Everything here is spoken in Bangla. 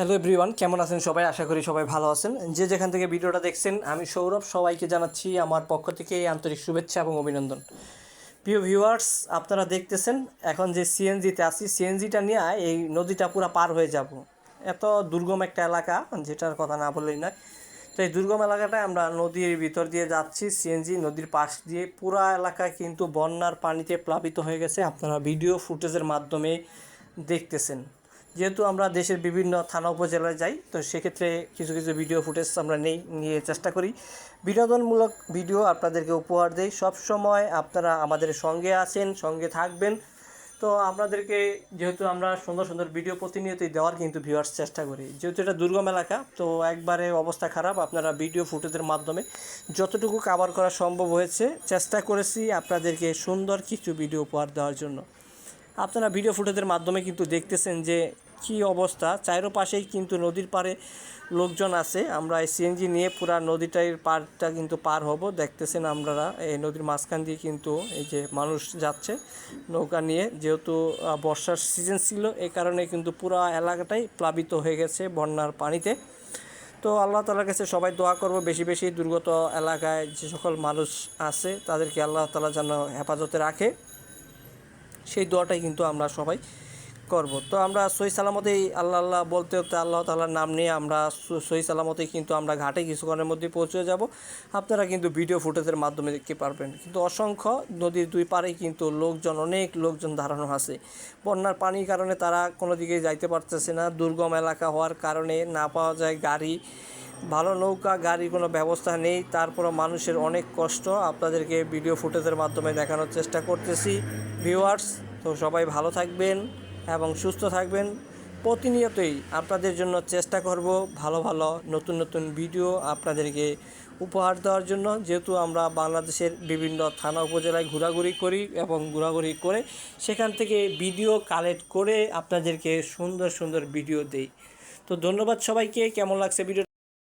হ্যালো এভরিওয়ান কেমন আছেন সবাই? আশা করি সবাই ভালো আছেন। যে যেখান থেকে ভিডিওটা দেখছেন, আমি সৌরভ, সবাইকে জানাচ্ছি আমার পক্ষ থেকে আন্তরিক শুভেচ্ছা এবং অভিনন্দন। প্রিয় ভিউয়ার্স আপনারা দেখতেছেন, এখন যে সিএনজিতে আছি সিএনজিটা নিয়ে এই নদীটা পুরো পার হয়ে যাব। এত দুর্গম একটা এলাকা, যেটার কথা না বললেই নয়। তো এই দুর্গম এলাকাটায় আমরা নদীর ভিতর দিয়ে যাচ্ছি সিএনজি নদীর পাশ দিয়ে। পুরা এলাকা কিন্তু বন্যার পানিতে প্লাবিত হয়ে গেছে, আপনারা ভিডিও ফুটেজের মাধ্যমে দেখতেছেন। যেহেতু আমরা দেশের বিভিন্ন থানা উপজেলায় যাই, তো সেক্ষেত্রে কিছু কিছু ভিডিও ফুটেজ আমরা নেই, নিয়ে চেষ্টা করি। বিনোদনমূলক ভিডিও আপনাদেরকে উপহার দেই। সব সময় আপনারা আমাদের সঙ্গে আছেন, সঙ্গে থাকবেন। তো আপনাদেরকে যেহেতু আমরা সুন্দর সুন্দর ভিডিও প্রতিনিয়তই দেওয়ার কিন্তু ভিউয়ার্স চেষ্টা করি। যেহেতু এটা দুর্গম এলাকা, তো একবারে অবস্থা খারাপ। আপনারা ভিডিও ফুটেজের মাধ্যমে যতটুকু কাভার করা সম্ভব হয়েছে, চেষ্টা করেছি আপনাদেরকে সুন্দর কিছু ভিডিও উপহার দেওয়ার জন্য। আপনারা ভিডিও ফুটেজের মাধ্যমে কিন্তু দেখতেছেন যে কি অবস্থা? চাইরো পাশেই কিন্তু নদীর পাড়ে লোকজন আছে। আমরা এই সিএনজি নিয়ে পুরা নদীটার পারটা কিন্তু পার হব। দেখতেছেন আপনারা এই নদীর মাঝখান দিয়ে কিন্তু এই যে মানুষ যাচ্ছে নৌকা নিয়ে। যেহেতু বর্ষার সিজন ছিল, এই কারণে কিন্তু পুরা এলাকাটাই প্লাবিত হয়ে গেছে বন্যার পানিতে। তো আল্লাহ তালার কাছে সবাই দোয়া করব, বেশি বেশি দুর্গত এলাকায় যে সকল মানুষ আছে, তাদেরকে আল্লাহ তালা যেন হেফাজতে রাখে। সেই দোয়াটাই কিন্তু আমরা সবাই করব। তো আমরা সই সালামতেই আল্লাহ আল্লাহ বলতে বলতে আল্লাহ তাআলার নাম নিয়ে আমরা সই সালামতেই কিন্তু আমরা ঘাটে কিছুক্ষণের মধ্যে পৌঁছে যাব। আপনারা কিন্তু ভিডিও ফুটেজের মাধ্যমে দেখতে পারবেন। কিন্তু অসংখ্য নদীর দুই পাড়েই কিন্তু লোকজন, অনেক লোকজন দাঁড়ানো আছে। বন্যার পানির কারণে তারা কোনো দিকে যাইতে পারতেছে না। দুর্গম এলাকা হওয়ার কারণে না পাওয়া যায় গাড়ি। ভালো নৌকা গাড়ির কোনো ব্যবস্থা নেই। তারপরও মানুষের অনেক কষ্ট। আপনাদেরকে ভিডিও ফুটেজের মাধ্যমে দেখানোর চেষ্টা করতেছি। ভিউয়ার্স, তো সবাই ভালো থাকবেন। এবং সুস্থ থাকবেন। প্রতিনিয়তই আপনাদের জন্য চেষ্টা করব ভালো ভালো নতুন নতুন ভিডিও আপনাদেরকে উপহার দেওয়ার জন্য। যেহেতু আমরা বাংলাদেশের বিভিন্ন থানা, উপজেলায় ঘোরাঘুরি করি এবং ঘোরাঘুরি করে সেখান থেকে ভিডিও কালেক্ট করে আপনাদেরকে সুন্দর সুন্দর ভিডিও দেই। তো ধন্যবাদ সবাইকে। কেমন লাগছে ভিডিও